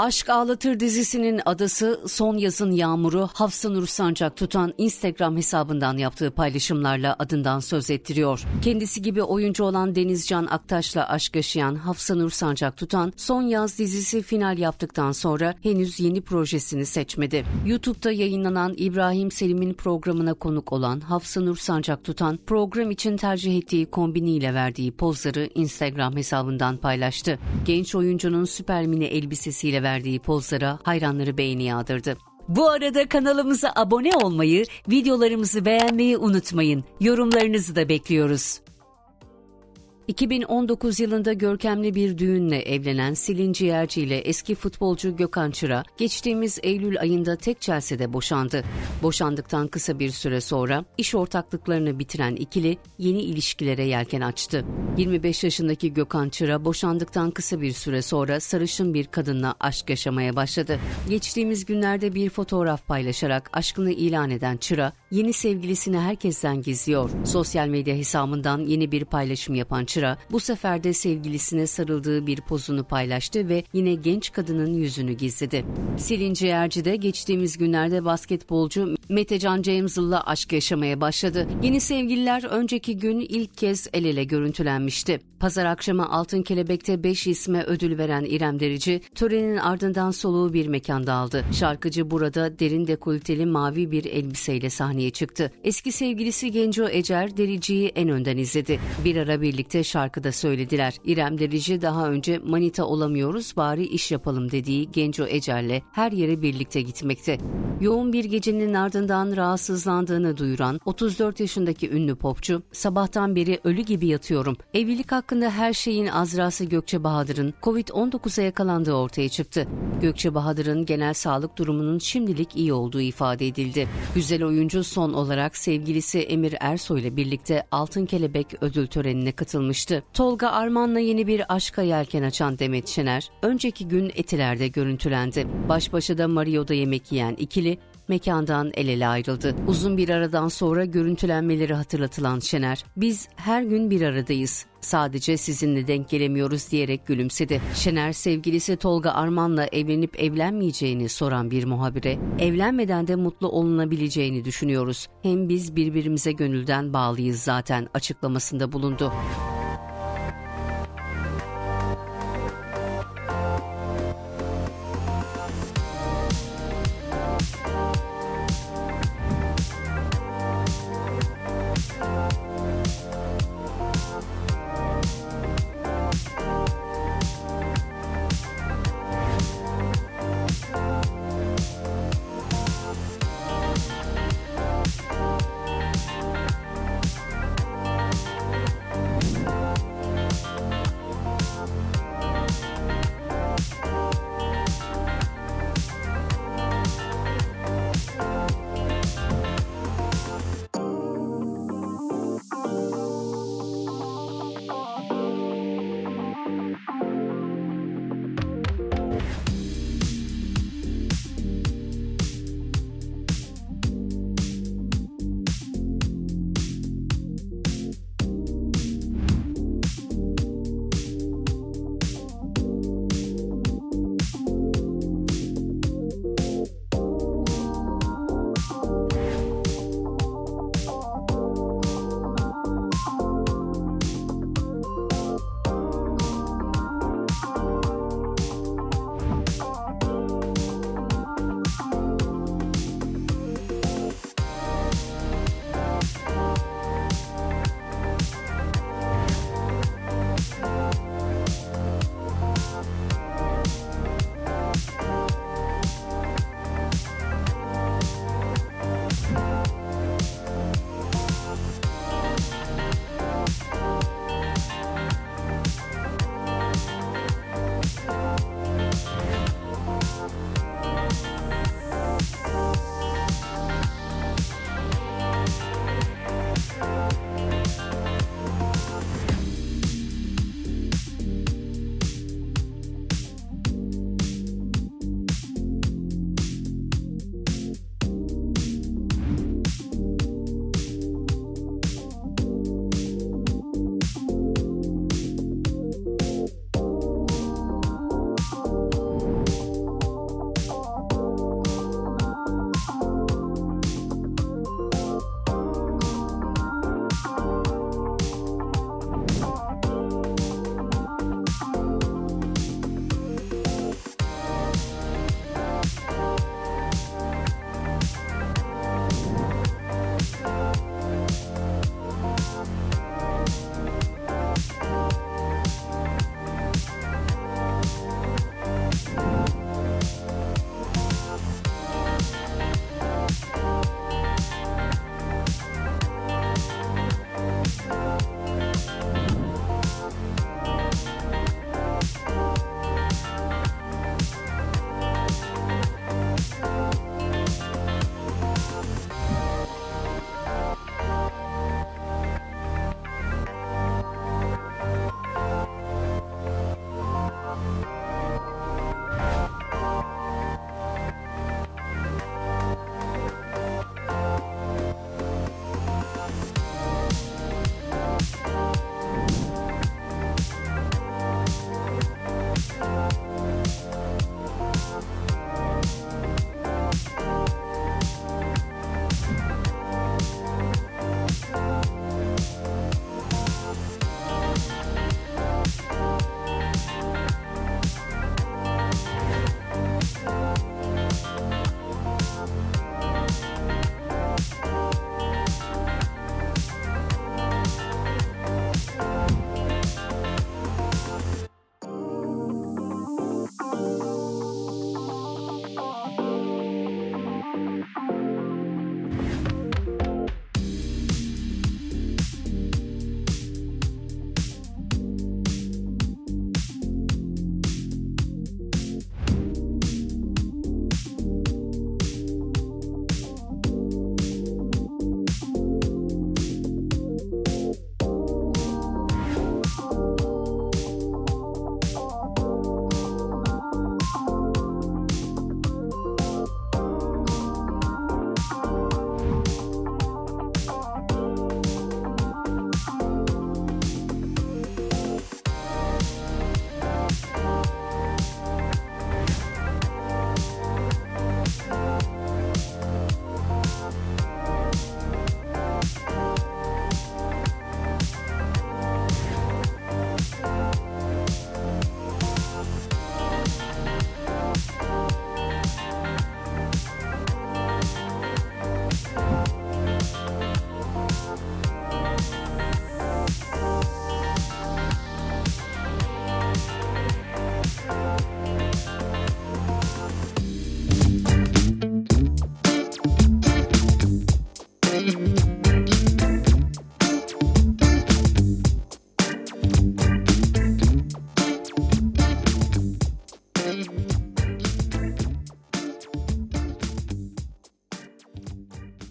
Aşk Ağlatır dizisinin adası Son Yazın Yağmuru Hafsa Nur Sancak tutan Instagram hesabından yaptığı paylaşımlarla adından söz ettiriyor. Kendisi gibi oyuncu olan Denizcan Aktaş'la aşk yaşayan Hafsa Nur Sancak tutan Son Yaz dizisi final yaptıktan sonra henüz yeni projesini seçmedi. YouTube'da yayınlanan İbrahim Selim'in programına konuk olan Hafsa Nur Sancak tutan program için tercih ettiği kombiniyle verdiği pozları Instagram hesabından paylaştı. Genç oyuncunun süper mini elbisesiyle verdiği pozlara hayranları beğeni yağdırdı. Bu arada kanalımıza abone olmayı, videolarımızı beğenmeyi unutmayın. Yorumlarınızı da bekliyoruz. 2019 yılında görkemli bir düğünle evlenen Selin Ciğerci ile eski futbolcu Gökhan Çıra geçtiğimiz Eylül ayında tek Chelsea'de boşandı. Boşandıktan kısa bir süre sonra iş ortaklıklarını bitiren ikili yeni ilişkilere yelken açtı. 25 yaşındaki Gökhan Çıra boşandıktan kısa bir süre sonra sarışın bir kadınla aşk yaşamaya başladı. Geçtiğimiz günlerde bir fotoğraf paylaşarak aşkını ilan eden Çıra, yeni sevgilisini herkesten gizliyor. Sosyal medya hesabından yeni bir paylaşım yapan Çıra, bu sefer de sevgilisine sarıldığı bir pozunu paylaştı ve yine genç kadının yüzünü gizledi. Selin Ciğerci de geçtiğimiz günlerde basketbolcu Metecan James'la aşk yaşamaya başladı. Yeni sevgililer önceki gün ilk kez el ele görüntülenmişti. Pazar akşamı Altın Kelebek'te 5 isme ödül veren İrem Derici, törenin ardından soluğu bir mekanda aldı. Şarkıcı burada derin dekolteli mavi bir elbiseyle sahneye çıktı. Eski sevgilisi Genco Ecer Derici'yi en önden izledi. Bir ara birlikte şarkıda söylediler. İrem Derici daha önce manita olamıyoruz bari iş yapalım dediği Genco Ecer'le her yere birlikte gitmekte. Yoğun bir gecenin ardından rahatsızlandığını duyuran 34 yaşındaki ünlü popçu, sabahtan beri ölü gibi yatıyorum. Evlilik hakkında her şeyin Azrası Gökçe Bahadır'ın Covid-19'a yakalandığı ortaya çıktı. Gökçe Bahadır'ın genel sağlık durumunun şimdilik iyi olduğu ifade edildi. Güzel oyuncu son olarak sevgilisi Emir Ersoy ile birlikte Altın Kelebek ödül törenine katılmıştı. Tolga Arman'la yeni bir aşka yelken açan Demet Şener, önceki gün Etiler'de görüntülendi. Baş başa da Mario'da yemek yiyen ikili mekandan el ele ayrıldı. Uzun bir aradan sonra görüntülenmeleri hatırlatılan Şener, biz her gün bir aradayız. Sadece sizinle denk gelemiyoruz diyerek gülümsedi. Şener sevgilisi Tolga Arman'la evlenip evlenmeyeceğini soran bir muhabire, evlenmeden de mutlu olunabileceğini düşünüyoruz. Hem biz birbirimize gönülden bağlıyız zaten açıklamasında bulundu.